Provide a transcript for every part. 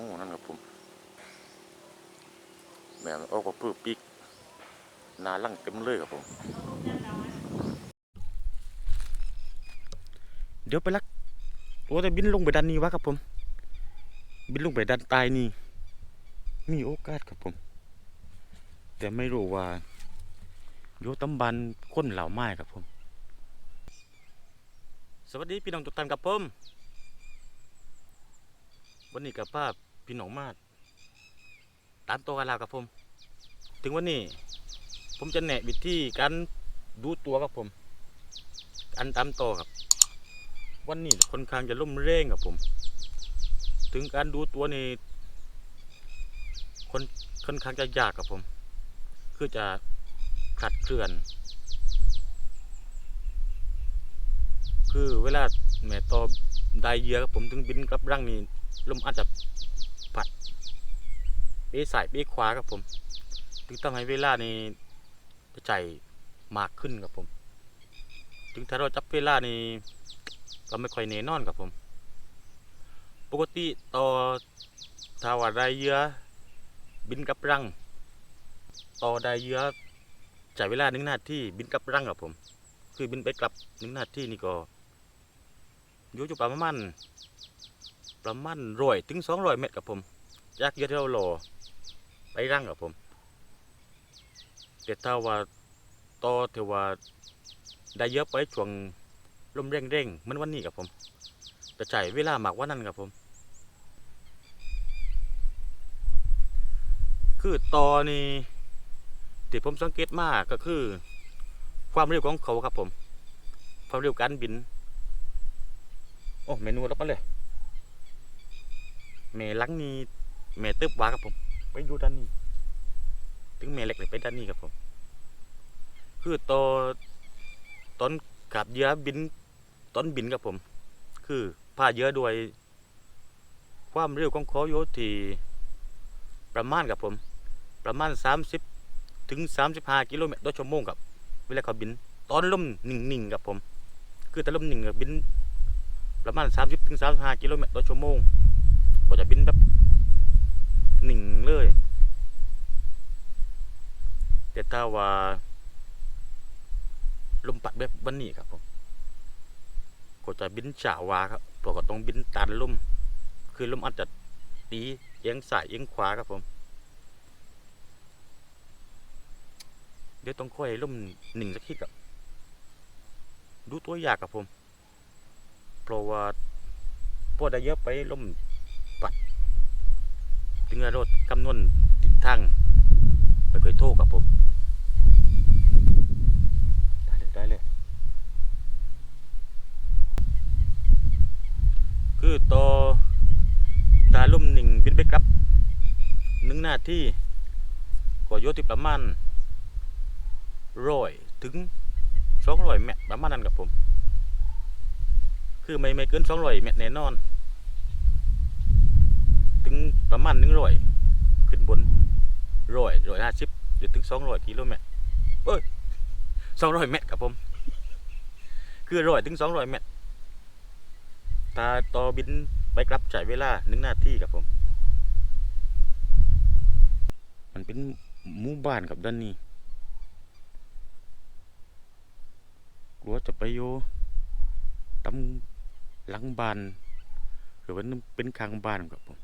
อ้นั่นครับผมแม่มันออกมาปื้อปีกนาลั่งเต็มเลยครับผม เดี๋ยวไปลัก โอ้แต่บินลงไปด้านนี้วะครับผม บินลงไปด้านใต้นี่ มีโอกาสครับผม แต่ไม่รู้ว่าโยตำบันคนเหล่าไม้ครับผม สวัสดีพี่น้องทุกท่านครับผม วันนี้กับป้าพ น้องมาตามตัวกันแล้วครับผม ถึงวันนี้ ผมจะแนะวิธีการดูตัวครับผมการตามตัวครับ วันนี้ค่อนข้างจะล่มเร่งครับผม ถึงการดูตัวนี่คนค่อนข้างจะยากครับผม คือจะขัดเคลื่อน คือเวลาแม่ตอได้เยอะครับผมถึงบินกลับรังนี่ลมอาจจะผัดเบี้สายเบี้ขวาครับผมถึงทำให้เวลานี่จะใจมากขึ้นครับผม ถึงถ้าเราจับเวลานี่ก็ไม่ค่อยแน่นอนครับผม ปกติต่อถ้าว่าได้เหยอะบินกลับรัง ต่อได้เหยอะใช้เวลาหนึ่งนาทีบินกลับรังครับผม คือบินไปกลับหนึ่งนาทีนี่ก็อยู่อยู่ประมาณประมาณร้อยถึงสองร้อยเมตรครับผมจากเหยอะที่เรารอ ไปรังครับผม แต่ถ้าว่าต่อถือว่าได้เยอะไปช่วงลมเร่งเร่งเมือนวันนี้ครับผมจะใช้เวลาหมากว่านั้นครับผม คือต่อนี่ที่ผมสังเกตมากก็คือ ความเร็วของเขาครับผม ความเร็วการบิน โอ้เมนูรับมาเลยเมลังนี้เมตึบวาครับผม ไปดูด้านนี้ ถึงเมเล็กเลยไปด้านนี้ครับผม คือตอตอนขับเยอะบินตอนบินครับผม คือพาเยอะด้วยความเร็วของเขาอยู่ที่ประมาณครับผม ประมาณ 30 ถึง 35 กิโลเมตรต่อชั่วโมงครับ เวลาเขาบิน ตอนลมหนิ่งๆครับผม คือแต่ลมหนิ่งบิน ประมาณ 30 ถึง 35 กิโลเมตรต่อชั่วโมงก็จะบินแบบ หนิ่งเลย แต่ถ้าว่า ลมปัดแบบวันนี้ครับผมก็จะบินฉาวาครับเพราะก็ต้องบินตันลมคือลมอาจจะตีเอียงซ้ายเอียงขวาครับผม เดี๋ยวต้องค่อยให้ลมหนึ่งสักทีครับดูตัวยากครับผมเพราะว่าพวกได้เยอะไปลม ถึงรถคำนวณทิศทางไปเคยโทษครับผมได้เลยได้เลยคือต่อตาลุ่มหนึ่งบินไปกลับหนึ่งนาทีก็โยที่ประมาณร้อยถึงสองร้อยเมตรประมาณนั้นครับผม คือไม่ไม่เกินสองร้อยเมตรแน่นอน ถึงประมาณหนึ่งร้อยขึ้นบนร้อยร้อยห้าสิบหรือถึงสองร้อยกิโลเมตรเอ้ยสองร้อยเมตรครับผม คือร้อยถึงสองร้อยเมตรตาต่อบินไปกลับใช้เวลาหนึ่งนาทีครับผม มันเป็นหมู่บ้านกับด้านนี้กลัวจะไปโยตำหลังบ้านหรือว่าเป็นข้างบ้านครับผม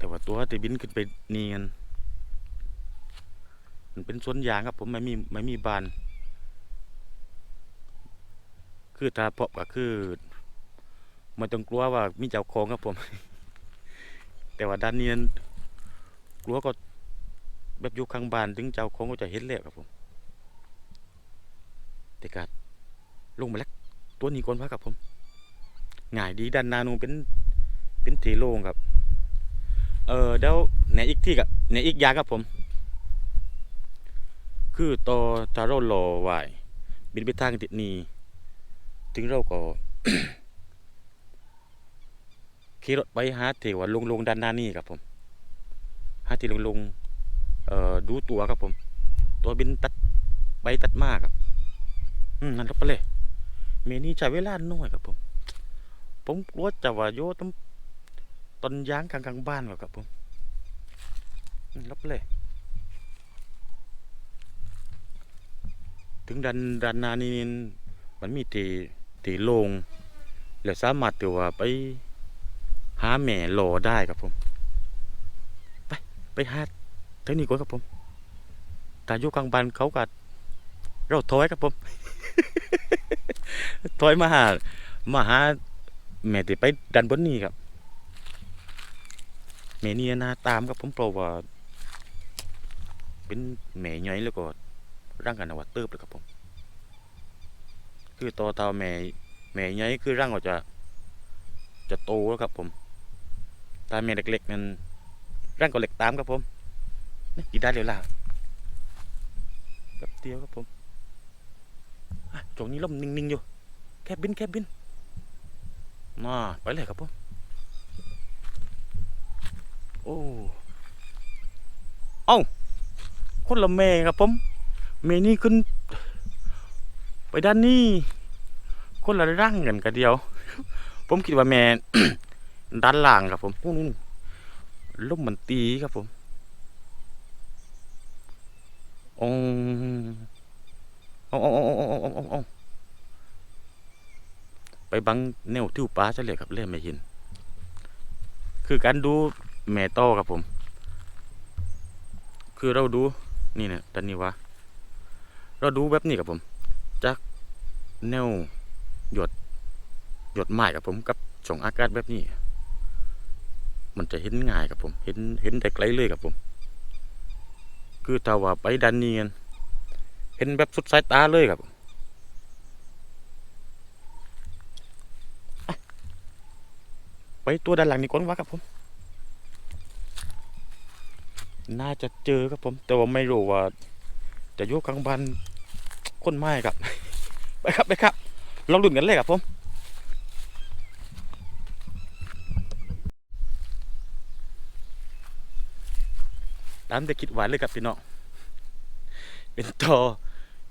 แต่ว่าตัวที่บินขึ้นไปเนียนมันเป็นสวนยางครับผมไม่มีไม่มีบาน คือถ้าพบก็คือไม่ต้องกลัวว่ามีเจ้าของครับผม แต่ว่าด้านนี้นกลัวก็แบบอยู่ข้างบ้านถึงเจ้าของก็จะเห็นแล้วครับผมแต่การลงมาแล้วตัวนี้ก่อนว่าครับผมง่ายดีด้านนานูเป็นเป็นถีโล่งครับ เออเดี๋ยวไหนอีกที่กับไหนอีกยาครับผม คือต่อทาโร่รอไว้บินไปทางทิศนี้ถึงเราก็ขี่รถไปหาที่ว่าลงลงด้านหน้านี่ครับผมหาที่ลงลงเอ่อดูตัวครับผม ตัวบินตัดไปตัดมากครับ อืมนั่นรถไปเลยเมนี่ใช้เวลาน้อยครับผม ผมกลัวจะว่าโยต้อง ต้นยางกลางกลางๆบ้านว่ะครับผมรับเลย ถึงดันดันนานี่มันมีตีตีลง แล้วสามารถตัวไปหาแม่หลอได้ครับผม ไป ไปหาเท่านี้ก่อนครับผมแต่อยู่กลางบ้านเขากัดเราถอยครับผม ถอยมาหา มาหาแม่ที่ไปดันบนนี้ครับ แม่นี่นาตามครับผมเพราะว่า เป็นแม่ใหญ่แล้วก็ร่างกันว่าเติบเลยครับผม คือต่อเตาแม่แม่ใหญ่คือร่างว่าจะ จะโตแล้วครับผมตาแม่เล็กๆนั้นร่างก็เล็กตามครับผมนี่กี่ได้เร็วล่ะแบบเดียวครับผมอะตรงนี้ลมนิ่งๆอยู่ แคบบินแคบบินมาไปเลยครับผม อ้เอ้าคนละแม่ครับผมแม่นี่ขึ้น ไปด้านนี้คนละร่างกันกันเดียว ผมคิดว่าแม่ด้านล่างครับผมนู่นๆลมมันตีครับผมองอาเอาเอาเอาเอาเอาเอาเอาไปบังแนวทิวป้าซะเลยครับเล่นไม่เห็น คือการดู แม่โตอครับผม คือเราดูนี่เนี่ยตอนนี้วะเราดูแบบนี้ครับผมจากแนวหยดหยดไม้ครับผมกับช่องอากาศแบบนี้ มันจะเห็นง่ายครับผม เห็นเห็นแต่ไกลเลยครับผม คือถ้าว่าไปดันเนียนเห็นแบบสุดสายตาเลยครับผมไปตัวด้านหลังนี่ก่อนวะครับผม น่าจะเจอครับผม แต่ว่าไม่รู้ว่า จะยู่กลางบ้านคนไม้ครับ ไปครับไปครับลองลุ้นกันเลยครับผมตามแต่คิดหวานเลยครับพี่น้อง เป็นตอ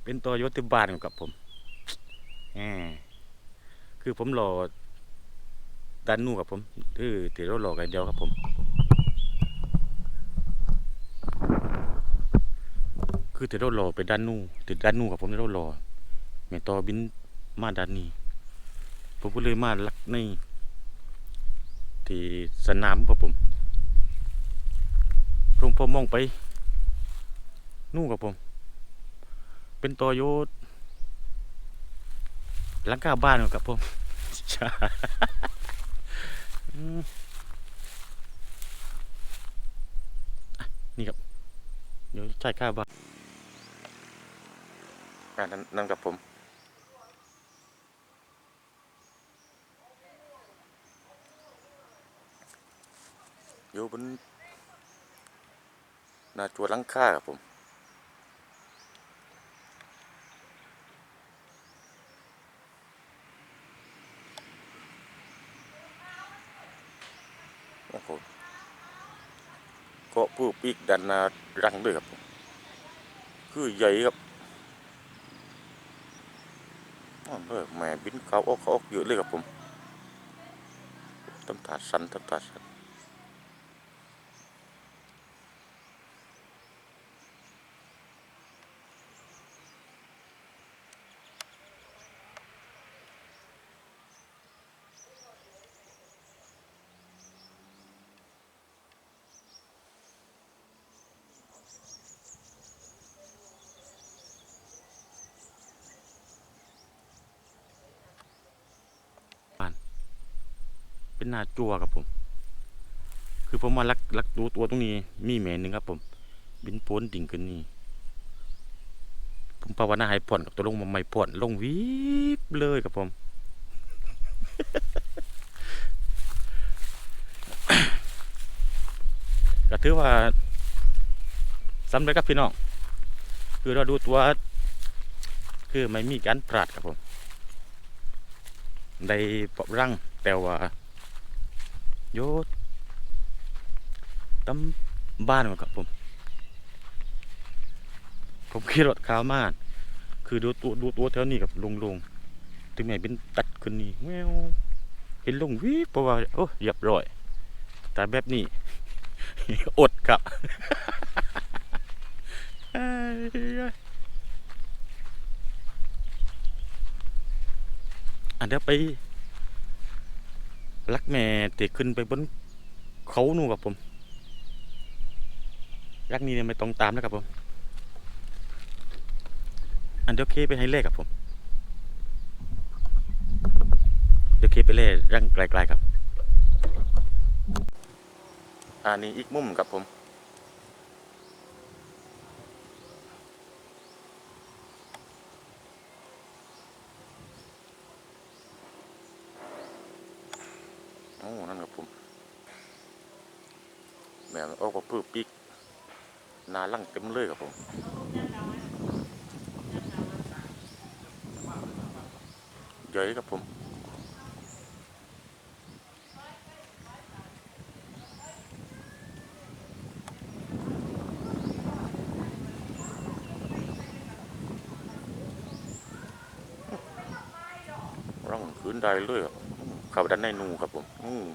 เป็นตอโยติบานกับผมแหมคือผมรอดันนู่กับผมเออเดี๋ยวเรารอกันเดียวครับผม คือเดี๋ยวเรารอไปด้านนู่ติดด้านนู่กับผมเดี๋ยวเรารอแม่ตอบินมาด้านนี้ ผมก็เลยมาลักใน ที่สนามครับผมตรงพอมองไป นู่นกับผม เป็นตอโยดหลังคาบ้านกับผมช่อืมอะนี่ครับ เดี๋ยวจ่ายค่าบ้าน อ่านั่นนั่นกับผมอยู่บนหน้าจัวลังค่าครับผมโอ้โหกาะผู้ปีกดันนารังด้วยครับ คือใหญ่ครับอ้าว เออแม่บินเขาออกเขาออกเยอะเลยครับผมตำถาดสั เป็นหน้าจัวครับผม คือผมมาลักลักดูตัวตรงนี้ มีแม่หนึ่งครับ ผม บินโพ้นดิ่งขึ้นนี่ผมภาวนาให้ผ่อนกับตัวลงมาไม่ผ่อนลงวิบเลยครับผม ก็ถือว่าสำเร็จครับพี่น้อง คือเราดูตัว คือไม่มีการพลาดครับผม ได้ปอบรังแต่ว่า โยดตำบ้านครับผม ผมขี่รถขาวมากคือดูตัวดูตัวแถวนี้กับลงลงถึงแม้เป็นตัดขึ้นนี่แมวเห็นลงวิบเพราะว่าโอ้หยียบร้อย แต่แบบนี้ อดครับอันเดี๋ยวไป ลักแม่เตะขึ้นไปบนเขานู่นกับผมรักนี้เนี่ยไม่ต้องตามนะครับผม อันเดียวเคไปให้เลขกับผม เดี๋ยวเคไปเล่ร่างไกลๆครับ อันนี้อีกมุมครับผม โอ้ นั่นครับผม แม่นออกมาเพื่อปีกนาลั่งเต็มเลยครับผมใหญ่ครับผมร่องคืนได้เลยครับข้าไปด้านในนูครับผม อืม